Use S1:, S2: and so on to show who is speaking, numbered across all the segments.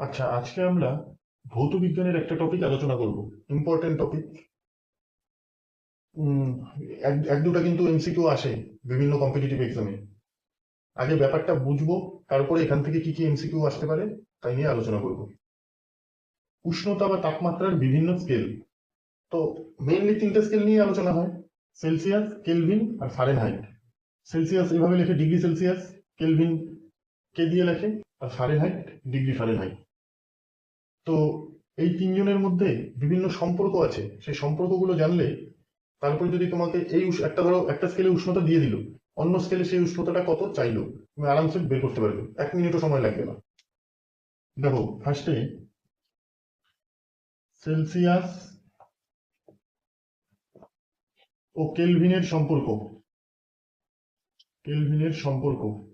S1: আচ্ছা আজকে আমরা ভৌত বিজ্ঞানের একটা টপিক আলোচনা করব। ইম্পর্টেন্ট টপিক এক দুটা কিন্তু এমসিকিউ আসে বিভিন্ন কম্পিটিটিভ এক্সামে আগে ব্যাপারটা বুঝব, তারপরে এখান থেকে কি কি এমসিকিউ আসতে পারে, তাই নিয়ে আলোচনা করব। উষ্ণতা বা তাপমাত্রার বিভিন্ন স্কেল তো মেইনলি তিনটে স্কেল নিয়ে আলোচনা হয় সেলসিয়াস কেলভিন আর ফারেনহাইট সেলসিয়াস এভাবে লেখে ডিগ্রি সেলসিয়াস কেলভিন কে দিয়ে লেখে, আর ফারেনহাইট ডিগ্রি ফারেনহাইট তো এই তিনজনের মধ্যে বিভিন্ন সম্পর্ক আছে। সেই সম্পর্কগুলো জানলে তারপরে যদি তোমাকে এই একটা ধরো, একটা স্কেলে উষ্ণতা দিয়ে দিল, অন্য স্কেলে সেই উষ্ণতাটা কত চাইলো, তুমি আরামসে বের করতে পারবে। এক মিনিটও সময় লাগবে না। দেখো ফার্স্টে সেলসিয়াস ও কেলভিনের সম্পর্ক। কেলভিনের সম্পর্ক।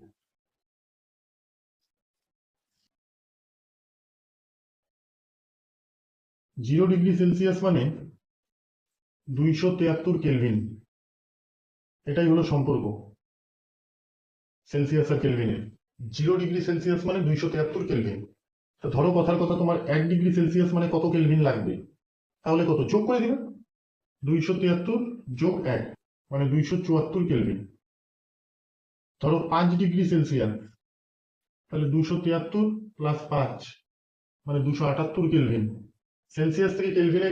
S1: জিরো ডিগ্রি সেলসিয়াস মানে দুইশো তেয়াত্তর কেলভিন। এটাই হলো সম্পর্ক। সেলসিয়াস আর কেলভিনের জিরো ডিগ্রি সেলসিয়াস মানে দুইশো তেয়াত্তর কেলভিন। তা ধরো কথার কথা, তোমার এক ডিগ্রি সেলসিয়াস মানে কত কেলভিন লাগবে? তাহলে কত? যোগ করে দিবে। দুইশো তিয়াত্তর যোগ এক মানে দুইশো চুয়াত্তর কেলভিন। ধরো পাঁচ ডিগ্রি সেলসিয়াস। তাহলে দুশো তিয়াত্তর প্লাস পাঁচ মানে দুশো আটাত্তর কেলভিন। সেলসিয়াস থেকে কেলভিনে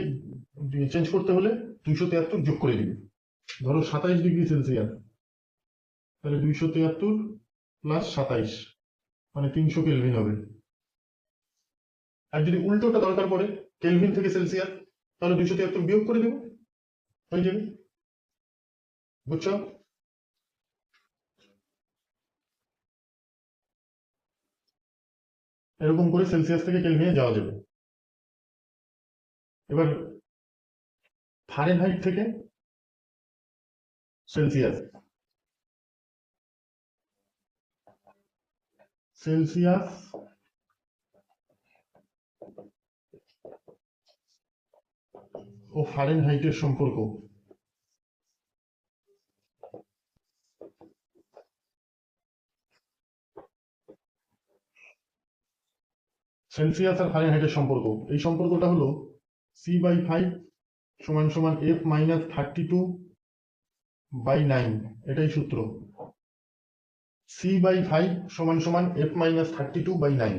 S1: চেঞ্জ করতে হলে দুইশো তিয়াত্তর যোগ করে দিবে। ধরো সাতাইশ ডিগ্রি সেলসিয়াস। তাহলে দুইশো তিয়াত্তর প্লাস সাতাইশ মানে তিনশো কেলভিন হবে। আর যদি উল্টোটা দরকার পড়ে কেলভিন থেকে সেলসিয়াস, তাহলে দুইশো তিয়াত্তর বিয়োগ করে দেবো। হয়ে যাবে। বুঝছ? এরকম করে সেলসিয়াস থেকে কেলভিনে যাওয়া যাবে। এবার ফারেনহাইট থেকে সেলসিয়াস সেলসিয়াস ও ফারেনহাইটের সম্পর্ক। সেলসিয়াস আর ফারেনহাইটের সম্পর্ক। এই সম্পর্কটা হলো সি বাই ফাইভ সমান সমান F minus thirty two by nine এটাই সূত্র। সি বাই ফাইভ সমান সমান F minus thirty two by nine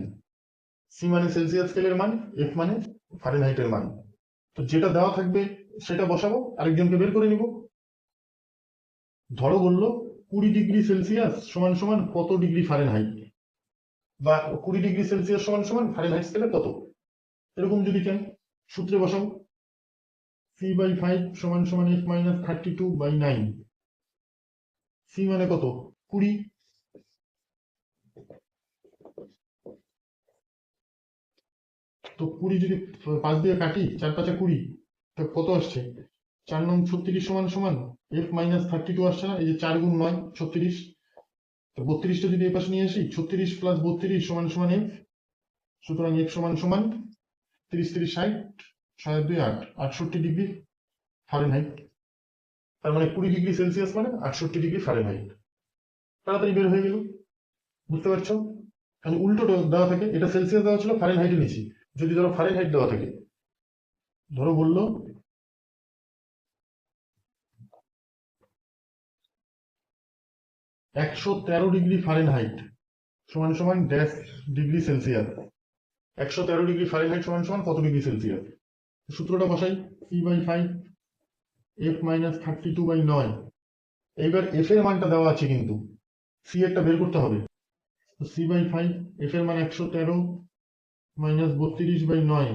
S1: C মানে সেলসিয়াস স্কেলের মান এফ মানে ফারেনহাইটের মান। তো যেটা দেওয়া থাকবে, সেটা বসাবো, আরেকজনকে বের করে নিব। ধরো বলল, কুড়ি ডিগ্রি সেলসিয়াস সমান সমান কত ডিগ্রি ফারেনহাইট বা কুড়ি ডিগ্রি সেলসিয়াস সমান সমান ফারেনহাইট স্কেলে কত? এরকম যদি চাই সূত্রে বসাবো সি বাই ফাইভ সমান সমান F minus thirty two by nine C মানে কত? কুড়ি। তো কুড়ি যদি পাঁচ দিয়ে কাটি, চার পাঁচা কুড়ি, তো কত আসছে? চার নং ছত্রিশ সমান সমান এফ মাইনাস থার্টি টু আসছে না, এই যে চার গুণ নয়, ছত্রিশ। তো বত্রিশটা যদি এপাশে নিয়ে আসি, ছত্রিশ প্লাস বত্রিশ সমান সমান এফ সুতরাং এফ সমান সমান তিরিশ তিরিশ ষাট, ছয় দুই আট, আটষট্টি ডিগ্রি ফারেনহাইট তার মানে কুড়ি ডিগ্রি সেলসিয়াস মানে আটষট্টি ডিগ্রি ফারেনহাইট তাড়াতাড়ি বের হয়ে গেল। বুঝতে পারছ? কারণ উল্টো দেওয়া থাকে। এটা সেলসিয়াস দেওয়া ছিল ফারেনহাইটে নিচি। যদি ধরো ফারেনহাইট দেওয়া থাকে, ধরো বলল, একশো তেরো ডিগ্রি ফারেনহাইট সমান সমান ড্যাশ ডিগ্রি সেলসিয়াস। একশো তেরো ডিগ্রি ফারেনহাইট সমান সমান কত ডিগ্রি সেলসিয়াস সূত্রটা বসাই C by five F minus thirty two by নয় এইবার এফ এর মানটা দেওয়া আছে কিন্তু সি এরটা বের করতে হবে। সি বাই ফাইভ এফ এর মান একশো তেরো মাইনাস বত্রিশ বাই নয়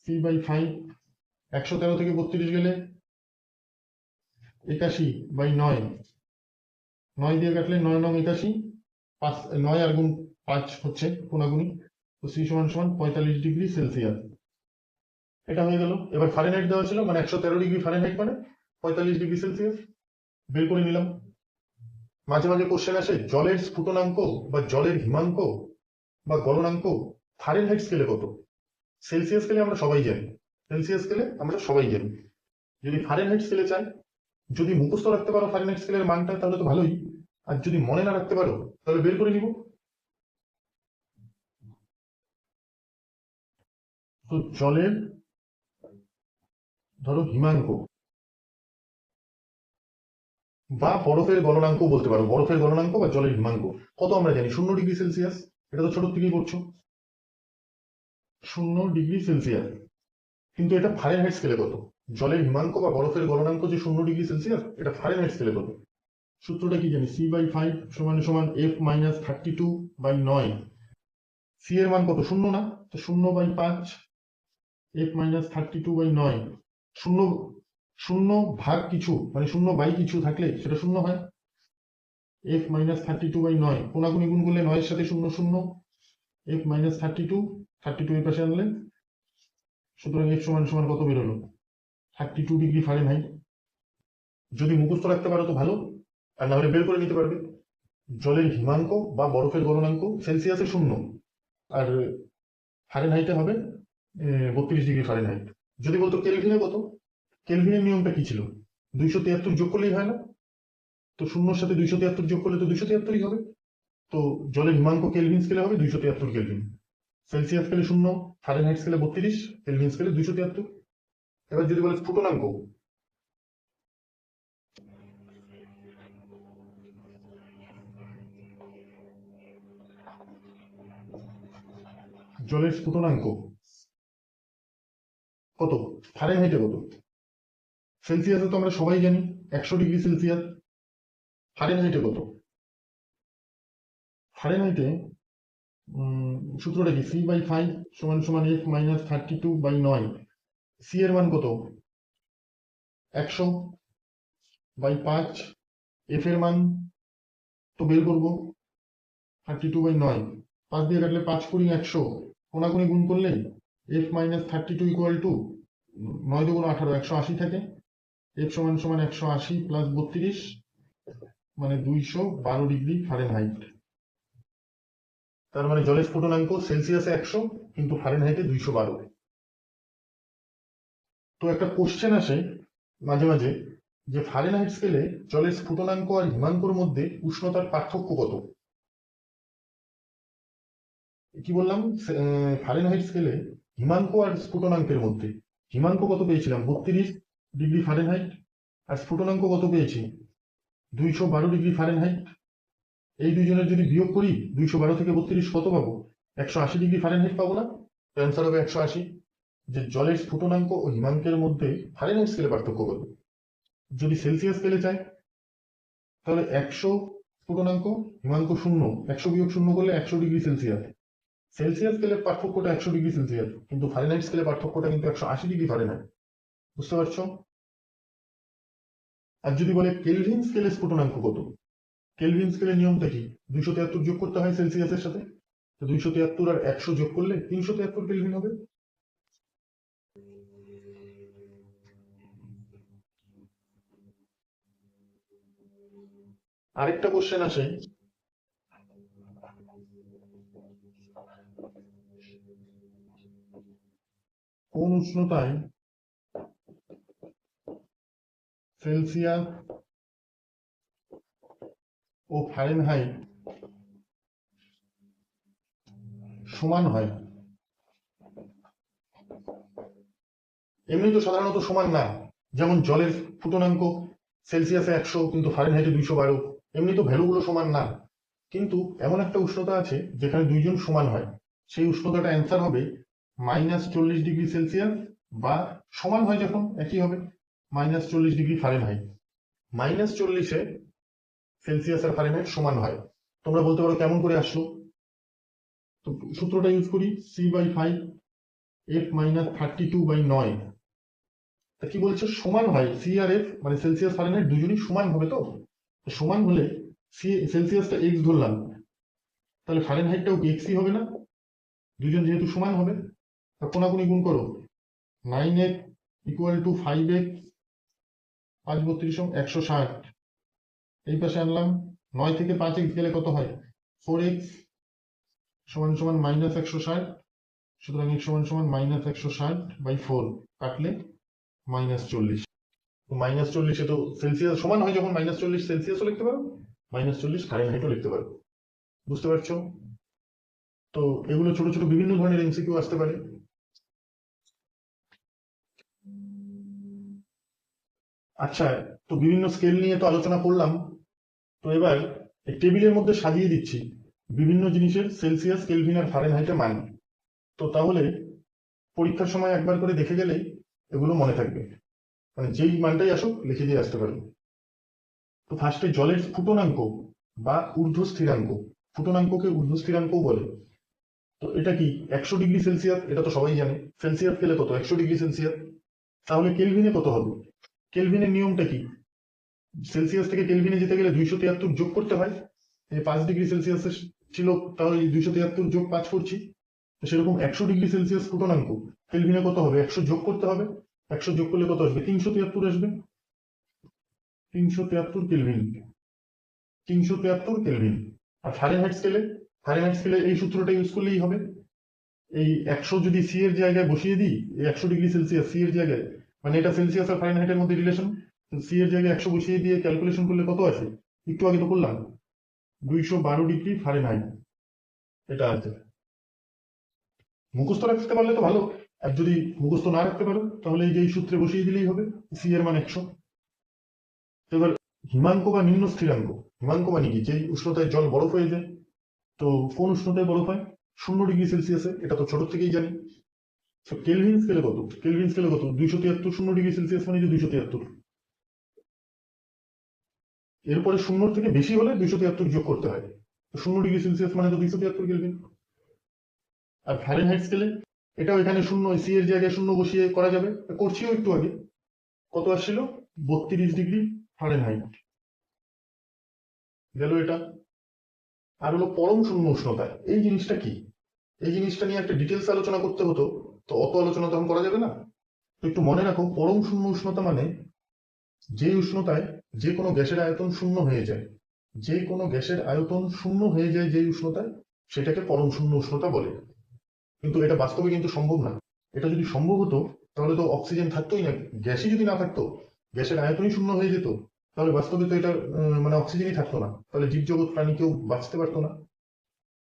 S1: সি বাই ফাইভ একশো তেরো থেকে বত্রিশ গেলে একাশি বাই নয় নয় দিয়ে কাটলে নয় নং একাশি, পাঁচ, নয় আর গুণ পাঁচ হচ্ছে কোনাগুনি তো সি সমান সমান পঁয়তাল্লিশ ডিগ্রি সেলসিয়াস। এটা হয়ে গেল। এবার ফারেনহাইট দেওয়া ছিল মানে একশো তেরো ডিগ্রি ফারেনহাইট মানে পঁয়তাল্লিশ ডিগ্রি সেলসিয়াস। বের করে নিলাম। মাঝে মাঝে কোশ্চেন আসে, জলের স্ফুটনাঙ্ক বা জলের হিমাঙ্ক বা গলনাঙ্ক ফারেনহাইট স্কেলে কত? সেলসিয়াস স্কেলে আমরা সবাই জানি। সেলসিয়াস স্কেলে আমরা সবাই জানি। যদি ফারেনহাইট স্কেলে চাই, যদি মুখস্থ রাখতে পারো ফারেনহাইট স্কেলের মানটা, তাহলে তো ভালোই। আর যদি মনে না রাখতে পারো, তাহলে বের করে নিব। তো জলের, ধরো হিমাঙ্ক, বা বরফের গলনাঙ্ক বলতে পারো, বরফের গলনাঙ্ক বা জলের হিমাঙ্ক। কত আমরা জানি? শূন্য ডিগ্রি সেলসিয়াস, এটা তো ছোট থেকেই করছ শূন্য ডিগ্রি সেলসিয়াস। কিন্তু এটা ফারেনহাইট স্কেলে কত? জলের হিমাঙ্ক বা বরফের গলনাঙ্ক যে শূন্য ডিগ্রি সেলসিয়াস, এটা ফারেনহাইট স্কেলে কত? সূত্রটা কি জানি? সি বাই ফাইভ সমান সমান F minus thirty two by নয় সি এর মান কত? শূন্য না? তো শূন্য বাই পাঁচ F minus thirty two by নয় শূন্য শূন্য ভাগ কিছু মানে শূন্য বাই কিছু থাকলে সেটা শূন্য হয়। F minus thirty two by নয় কোনাকুনি গুণ করলে নয়ের সাথে শূন্য শূন্য। F minus thirty two thirty two এর পাশে আনলে সুতরাং এফ সমান সমান কত বেরোলো? থার্টি টু ডিগ্রি ফারেনহাইট যদি মুখস্থ রাখতে পারো তো ভালো, আর না হলে বের করে নিতে পারবে। জলের হিমাঙ্ক বা বরফের গলনাঙ্ক সেলসিয়াসে শূন্য। আর ফারেনহাইটে হবে বত্রিশ ডিগ্রি ফারেনহাইট যদি বলতো কেলভিনে কত? কেলভিনের নিয়মটা কি ছিল? দুইশো তিয়াত্তর যোগ করলেই হয় না? তো শূন্যর সাথে দুইশো তিয়াত্তর যোগ করলে তো দুইশো তিয়াত্তরই হবে। তো জলের হিমাঙ্ক কেলভিন স্কেলে হবে দুইশো তিয়াত্তর কেলভিন সেলসিয়াস স্কেলে শূন্য ফারেনহাইট স্কেলে বত্রিশ কেলভিন স্কেলে দুইশো তিয়াত্তর। এবার যদি বলে স্ফুটনাঙ্ক, জলের স্ফুটনাঙ্ক কত? ফারেনহাইটে কত? সেলসিয়াসে তো আমরা সবাই জানি, একশো ডিগ্রি সেলসিয়াস। ফারেনহাইটে কত? ফারেনহাইটে সূত্রটা কি? সি বাই ফাইভ সমান সমান F minus thirty two by নয় সি এর মান কত? একশো বাই পাঁচ। এফ এর মান তো বের করব থার্টি টু বাই নয় পাঁচ দিয়ে কাটলে পাঁচ কুড়ি একশো। কোনাকুনি গুণ করলে F minus thirty two equal to নয় দুগুণ আঠারো, একশো আশি থাকে। এফ সমান সমান একশো আশি প্লাস বত্রিশ মানে দুইশো বারো ডিগ্রি ফারেনহাইট তার মানে জলের স্ফুটনাঙ্ক সেলসিয়াসে একশো কিন্তু ফারেনহাইটে দুইশো বারো। তো একটা কোশ্চেন আসে মাঝে মাঝে যে ফারেনহাইট স্কেলে জলের স্ফুটনাঙ্ক আর হিমাঙ্কর মধ্যে উষ্ণতার পার্থক্য কত? কি বললাম? ফারেনহাইট স্কেলে হিমাঙ্ক আর স্ফুটনাঙ্কের মধ্যে। হিমাঙ্ক কত পেয়েছিলাম? বত্রিশ ডিগ্রি ফারেনহাইট আর স্ফুটনাঙ্ক কত পেয়েছি? দুইশো বারো ডিগ্রি ফারেনহাইট এই দুইজনের যদি বিয়োগ করি, দুইশো বারো থেকে বত্রিশ কত পাবো? একশো আশি ডিগ্রি ফারেনহাইট পাবো না? অ্যান্সার হবে একশো আশি। যে জলের স্ফুটনাঙ্ক ও হিমাঙ্কের মধ্যে ফারেনহাইট স্কেলে পার্থক্য কত যদি সেলসিয়াস স্কেলে চাই তাহলে একশো স্ফুটনাঙ্ক, হিমাঙ্ক শূন্য, একশো বিয়োগ শূন্য করলে একশো ডিগ্রি সেলসিয়াস সেলসিয়াস স্কেলের পার্থক্যটা একশো ডিগ্রি সেলসিয়াস কিন্তু ফারেনহাইট স্কেলের পার্থক্যটা কিন্তু একশো আশি ডিগ্রি ফারেনহাইট বুঝতে পারছ? আর যদি বলে কেলভিন স্কেলে স্ফুটনাঙ্ক কত? কেলভিন স্কেলের নিয়মটা কি? দুইশো তিয়াত্তর যোগ করতে হয় সেলসিয়াসের সাথে? তো দুইশো তিয়াত্তর আর একশো যোগ করলে তিনশো তিয়াত্তর কেলভিন হবে। আরেকটা কোশ্চেন আসে কোন উষ্ণতায় সেলসিয়াস ও ফারেনহাইট সমান হয়? এমনি তো সাধারণত সমান না। যেমন জলের ফুটনাঙ্ক সেলসিয়াসে একশো, কিন্তু ফারেনহাইটে দুইশো বারো। এমনি তো ভ্যালুগুলো সমান না। কিন্তু এমন একটা উষ্ণতা আছে যেখানে দুইজন সমান হয়। সেই উষ্ণতাটা অ্যান্সার হবে মাইনাস চল্লিশ ডিগ্রি সেলসিয়াস বা সমান হয় যখন, একই হবে। মাইনাস চল্লিশ ডিগ্রি ফারেনহাইট। মাইনাস চল্লিশে সেলসিয়াস আর ফারেনহাইট সমান হয়। তোমরা বলতে পারো কেমন করে আসলো? তো সূত্রটা ইউজ করি C by five F minus thirty two by নয় তা কি বলছে? সমান হয়। সি আর এফ মানে সেলসিয়াস, ফারেনহাইট দুজনই সমান হবে তো? সমান হলে সি সেলসিয়াসটা এক্স ধরলাম। তাহলে ফারেনহাইটটাও কি এক্সই হবে না। দুজন যেহেতু সমান হবে কোনাকুনি গুণ করো। Nine X equal to five X পাঁচ বত্রিশ একশো ষাট। এই পাশে আনলাম, নয় থেকে পাঁচ এক্স গেলে কত হয়? ফোর এক্স সমান সমান মাইনাস একশো ষাট, সুতরাং এক্স সমান সমান মাইনাস একশো ষাট বাই ফোর কাটলে মাইনাস চল্লিশ। মাইনাস চল্লিশে তো সেলসিয়াস সমান হয় যখন মাইনাস চল্লিশ সেলসিয়াসও লিখতে পারো মাইনাস চল্লিশ ফারেনহাইটও লিখতে পারো। বুঝতে পারছ? তো এগুলো ছোট ছোট বিভিন্ন ধরনের এমসিকিউ আসতে পারে। আচ্ছা তো বিভিন্ন স্কেল নিয়ে তো আলোচনা করলাম। তো এবার এই টেবিলের মধ্যে সাজিয়ে দিচ্ছি বিভিন্ন জিনিসের সেলসিয়াস কেলভিন আর ফারেনহাইটের মান। তো তাহলে পরীক্ষার সময় একবার করে দেখে গেলেই এগুলো মনে থাকবে। মানে যেই মানটাই আসুক, লিখে দিয়ে আসতে পারবে। তো ফার্স্টে জলের ফুটনাঙ্ক বা ঊর্ধ্ব স্থিরাঙ্ক ফুটনাঙ্ককে ঊর্ধ্ব স্থিরাঙ্কও বলে। তো এটা কি একশো ডিগ্রি সেলসিয়াস এটা তো সবাই জানে। সেলসিয়াস স্কেলে কত? একশো ডিগ্রি সেলসিয়াস তাহলে কেলভিনে কত হবে? কেলভিনের নিয়মটা কি? সেলসিয়াস থেকে কেলভিনে যেতে গেলে দুইশো তিয়াত্তর যোগ করতে হয়। পাঁচ ডিগ্রি সেলসিয়াস ছিল তাহলে দুইশো তিয়াত্তর যোগ পাঁচ করছি। তো সেরকম একশো ডিগ্রি সেলসিয়াস ফুটনাঙ্ক কেলভিনে কত হবে? একশো যোগ করতে হবে। একশো যোগ করলে কত আসবে? তিনশো তিয়াত্তর আসবে। তিনশো তিয়াত্তর কেলভিন। তিনশো তিয়াত্তর কেলভিন। আর ফারেনহাইট স্কেলে ফারেনহাইট স্কেলে এই সূত্রটা ইউজ করলেই হবে। এই একশো যদি সি এর জায়গায় বসিয়ে দিই একশো ডিগ্রি সেলসিয়াস সি এর জায়গায় মানে এটা সেলসিয়াস আর ফারেনহাইটের মধ্যে রিলেশন সি এর জায়গায় একশো বসিয়ে দিয়ে ক্যালকুলেশন করলে কত আছে একটু আগে তো করলাম। দুইশো বারো ডিগ্রি ফারেনহাইট এটা আছে। মুখস্থ রাখতে পারলে তো ভালো। আর যদি মুখস্থ না রাখতে পারো, তাহলে এই যে সূত্রে বসিয়ে দিলেই হবে। সি এর মান একশো। এবার হিমাঙ্ক বা নিম্ন স্থিরাঙ্ক। হিমাঙ্ক মানে কি? যেই উষ্ণতায় জল বরফ হয়ে যায়। তো কোন উষ্ণতায় বরফ হয়? শূন্য ডিগ্রি সেলসিয়াসে এটা তো ছোট থেকেই জানি। কেলভিন স্কেলে কত? কেলভিন স্কেলে কত? দুইশো তিয়াত্তর, শূন্য ডিগ্রি সেলসিয়াস মানে দুইশো তিয়াত্তর। এরপরে শূন্য থেকে বেশি হলে দুইশো তিয়াত্তর যোগ করতে হয়। শূন্য ডিগ্রি সেলসিয়াস মানে তো দুইশো তিয়াত্তর কেলভিন আর ফারেনহাইট স্কেলে এটাও এখানে শূন্য সি এর জায়গায় শূন্য বসিয়ে করা যাবে। করছিও একটু আগে। কত আসছিল? বত্রিশ ডিগ্রি ফারেনহাইট গেল এটা। আর হলো পরম শূন্য উষ্ণতা এই জিনিসটা কি? এই জিনিসটা নিয়ে একটা ডিটেলস আলোচনা করতে হতো। তো অত আলোচনা তখন করা যাবে না। তো একটু মনে রাখো পরম শূন্য উষ্ণতা মানে যে উষ্ণতায় যে কোনো গ্যাসের আয়তন শূন্য হয়ে যায়। যে কোনো গ্যাসের আয়তন শূন্য হয়ে যায় যে উষ্ণতায়, সেটাকে পরম শূন্য উষ্ণতা বলে। কিন্তু এটা বাস্তবে কিন্তু সম্ভব না। এটা যদি সম্ভব হতো, তাহলে তো অক্সিজেন থাকতোই না। গ্যাসই যদি না থাকতো, গ্যাসের আয়তনই শূন্য হয়ে যেত। তাহলে বাস্তবে তো এটা মানে অক্সিজেনই থাকতো না। তাহলে জীবজগৎ প্রাণী কেউ বাঁচতে পারতো না।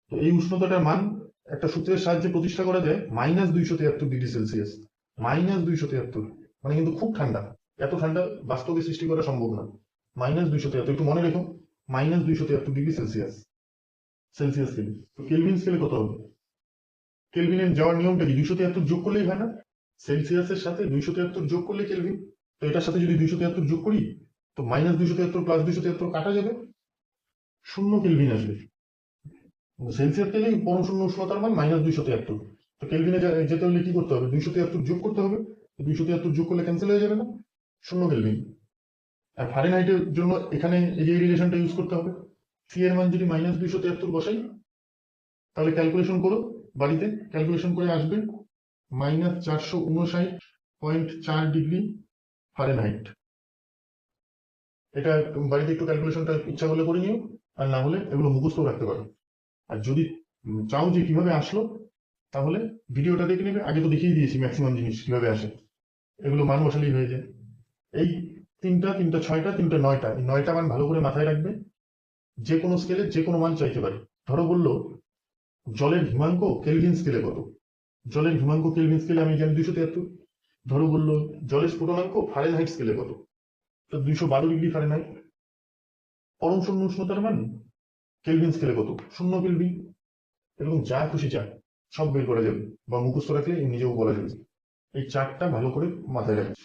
S1: তো এই উষ্ণতাটার মান একটা সূত্রের সাহায্যে প্রতিষ্ঠা করা যায় মাইনাস দুইশো তিয়াত্তর ডিগ্রি সেলসিয়াস মাইনাস দুইশো তিয়াত্তর মানে কিন্তু খুব ঠান্ডা। এত ঠান্ডা বাস্তবে সৃষ্টি করা সম্ভব না। মাইনাস দুইশো তিয়াত্তর একটু মনে রেখো মাইনাস দুইশো তিয়াত্তর ডিগ্রি সেলসিয়াস সেলসিয়াস স্কেলে তো কেলভিন স্কেলে কত হবে? কেলভিনের যাওয়ার নিয়মটা কি? দুইশো তিয়াত্তর যোগ করলেই হয় না? সেলসিয়াসের সাথে দুইশো তিয়াত্তর যোগ করলে কেলভিন তো এটার সাথে যদি দুইশো তিয়াত্তর যোগ করি, তো মাইনাস দুইশো তিয়াত্তর প্লাস দুইশো তিয়াত্তর কাটা যাবে। শূন্য কেলভিন আসবে। সেলসিয়াস স্কেলেই পরম শূন্য উষ্ণতার মান মাইনাস দুইশো তিয়াত্তর। তো কেলভিনে যেতে হলে কি করতে হবে? দুইশো তিয়াত্তর যোগ করতে হবে। দুইশো তিয়াত্তর যোগ করলে ক্যান্সেল হয়ে যাবে না। শূন্য কেলভিন আর ফারেনহাইটের জন্য এখানে এই যে রিলেশনটা ইউজ করতে হবে। সি এর মান যদি মাইনাস দুইশো তিয়াত্তর বসাই, তাহলে ক্যালকুলেশন করো বাড়িতে। ক্যালকুলেশন করে আসবে মাইনাস চারশো উনষাট পয়েন্ট চার ডিগ্রি ফারেনহাইট এটা বাড়িতে একটু ক্যালকুলেশনটা ইচ্ছা হলে করে নিও। আর না হলে এগুলো মুখস্থ রাখতে পারো। আর যদি চাও যে কীভাবে আসলো, তাহলে ভিডিওটা দেখে নেবে। আগে তো দেখিয়ে দিয়েছি ম্যাক্সিমাম জিনিস কীভাবে আসে। এগুলো মান বসালেই হয়ে যায়। এই তিনটা তিনটা ছয়টা, তিনটা নয়টা, এই নয়টা মান ভালো করে মাথায় রাখবে। যে কোনো স্কেলে যে কোনো মান চাইতে পারে। ধরো বলল, জলের হিমাঙ্ক কেলভিন স্কেলে কত? জলের হিমাঙ্ক কেলভিন স্কেলে আমি জানি দুইশো তিয়াত্তর ধরো বলল, জলের স্ফুটনাঙ্ক ফারেনহাইট স্কেলে কত? তো দুইশো বারো ডিগ্রি ফারেনহাইট পরম শূন্য উষ্ণতার মান কেলভিন স্কেলে কত? শূন্য কেলভিন এরকম যা খুশি যা সব বের করা যাবে বা মুখস্থ রাখলে নিজেও বলা যাবে। এই চারটা ভালো করে মাথায় রাখবে।